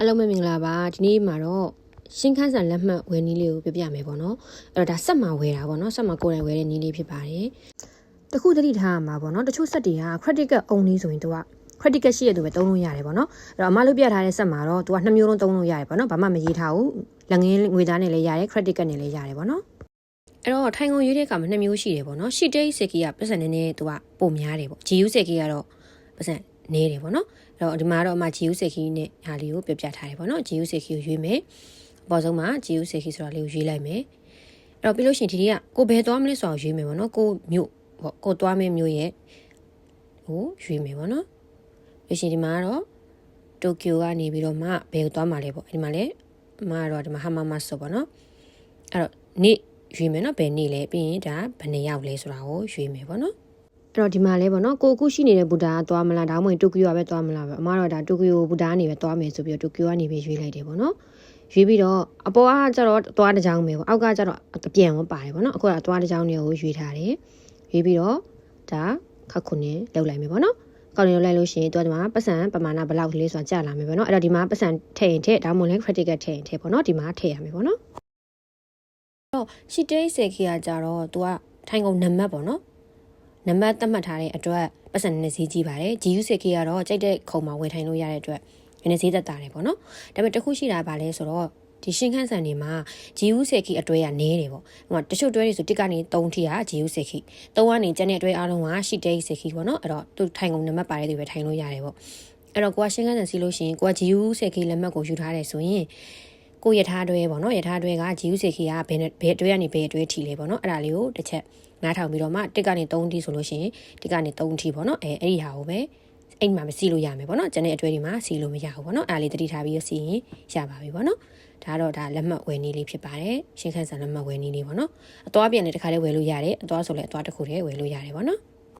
အားလုံးပဲမင်္ဂလာပါဒီနေ့မှာတော့ရှင်းခန်းဆန်လက်မှတ်ဝယ်နည်းလေးကိုပြပြမယ်ပေါ့နော်အဲ့တော့ဒါဆက်မှာဝယ်တာပေါ့နော်ဆက်မှာကိုယ်တိုင်ဝယ်တဲ့နည်းလေးဖြစ်ပါတယ်တခုသတိထားရမှာပေါ့နော်တချို့ဆက်တွေက credit card only ဆိုရင်သူက credit card ရှိရသူပဲသုံးလို့ရတယ်ပေါ့နော်အဲ့တော့အမလို့ပြထားတဲ့ဆက်မှာတော့သူကနှစ်မျိုးလုံးသုံးလို့ရတယ်ပေါ့နော်ဘာမှမရေးထားဘူးလက်ငင်းငွေသားနဲ့လည်းရတယ် credit card နဲ့လည်းရတယ်ပေါ့နော်အဲ့တော့ထိုင်ကုန်ရွေးတဲ့အခါမှာနှစ်မျိုးရှိတယ်ပေါ့နော်ရှီတေးစက်ကီကပတ်စံနည်းနည်းသူကပုံများတယ်ပေါ့ GU စက်ကီကတော့ပတ်စံနေတယ်ပေါ့နော် အဲ့တော့ဒီမှာတော့အမ GU စက်ကီနဲ့ဟာလေးကိုပြပြထားတယ်ပေါ့နော် GU စက်ကီကိုရွေးမယ်အပေါ်ဆုံးမှာ GU စက်ကီဆိုတာလေးကိုရွေးလိုက်မယ်အဲ့တော့ပြီးလို့ရှိရင်ဒီနေ့ကကိုဘယ်သွားမလဲဆိုတာကိုရွေးမယ်ပေါ့နော်ကိုမြို့ပေါ့ကိုသွားမယ်မြို့ရဲ့ဟိုရွေးမယ်ပေါ့နော်ပြီးရှင်ဒီမှာကတော့တိုကျိုကနေပြီးတော့မှဘယ်ကိုသွားမှာလဲပေါ့ဒီမှာလဲအမကတော့ဒီမှာဟာမမဆိုပေါ့နော်အဲ့တော့နေ့ရွေးမယ်နော်ဘယ်နေ့လဲပြီးရင်ဒါဘယ်နှစ်ယောက်လဲဆိုတာကိုရွေးမယ်ပေါ့နော် အဲ့တော့ဒီမှာလဲပေါ့နော်ကိုအခုရှိနေတဲ့ဘူတာကသွားမလားဒါမှမဟုတ်တိုကျိုကပဲသွားမလားပဲအမကတော့ဒါတိုကျိုဘူတာကနေပဲသွားမယ်ဆိုပြီးတော့တိုကျိုကနေပဲရွေးလိုက်တယ်ပေါ့နော်ရွေးပြီးတော့အပေါ်ကကျတော့သွားတစ်ကြောင်းပဲပေါ့အောက်ကကျတော့အပြန်ရောပါတယ်ပေါ့နော်အခုကသွားတစ်ကြောင်းတွေကိုရွေးထားတယ်ရွေးပြီးတော့ဒါခက်ခုနဲ့လောက်လိုက်မယ်ပေါ့နော်ကောက်နေလောက်လိုက်လို့ရှိရင်သူကဒီမှာပတ်စံပမာဏဘယ်လောက်လေးဆိုတာကြာလာမယ်ပေါ့နော်အဲ့တော့ဒီမှာပတ်စံထည့်ရင်ထည့်ဒါမှမဟုတ်လည်း credit card ထည့်ရင်ထည့်ပေါ့နော်ဒီမှာထည့်ရမယ်ပေါ့နော်တော့ရှီတေးစေခေကကြတော့သူကထိုင်ကုန်နံပါတ်ပေါ့နော် နံပါတ်သတ်မှတ်ထားတဲ့အတွက်ပတ်စံနဲ့ဈေးကြီးပါတယ် GU စေခေကတော့ကြိုက်တဲ့ခုံမှာဝယ်ထိုင်လို့ရတဲ့အတွက်နည်းနည်းဈေးသက်သာတယ်ပေါ့နော်ဒါပေမဲ့တစ်ခုရှိတာပါလဲဆိုတော့ဒီရှင်းခန်းဆန်တွေမှာ GU စေခိအတွဲကနဲတယ်ပေါ့ဟိုတချို့တွဲတွေဆိုတစ်ကနေ3ထိက GU စေခိ3ကနေကျန်တဲ့အတွဲအားလုံးကရှီတေးစေခိပေါ့နော်အဲ့တော့သူထိုင်ကုန်နံပါတ်ပါတယ်သူပဲထိုင်လို့ရတယ်ပေါ့အဲ့တော့ကိုကရှင်းခန်းဆန်စီလို့ရှိရင်ကိုက GU စေခိလက်မှတ်ကိုယူထားတယ်ဆိုရင် ကိုရထားတွဲပေါ့နော်ရထားတွဲက GU စေခိကဘယ်ဘယ်အတွဲကနေဘယ်အတွဲထီလဲပေါ့နော်အဲ့ဒါလေးကိုတစ်ချက်နားထောင်ပြီးတော့မှတစ်ကနေ3ထိဆိုလို့ရှိရင်တစ်ကနေ3ထိပေါ့နော်အဲအဲ့ဒီဟာကိုပဲအိမ်မှာမစီလို့ရမယ်ပေါ့နော်ကျန်တဲ့အကျွဲတွေမှာစီလို့မရဘူးပေါ့နော်အားလေးတတိထားပြီးရစီရင်ရပါပြီပေါ့နော်ဒါတော့ဒါလက်မှတ်ဝယ်နည်းလေးဖြစ်ပါတယ်ရှင်းခန်းစာလက်မှတ်ဝယ်နည်းလေးပေါ့နော်အသွားပြန်လည်းတစ်ခါလေးဝယ်လို့ရတယ်အသွားဆိုလည်းအသွားတစ်ခုတည်းဝယ်လို့ရတယ်ပေါ့နော်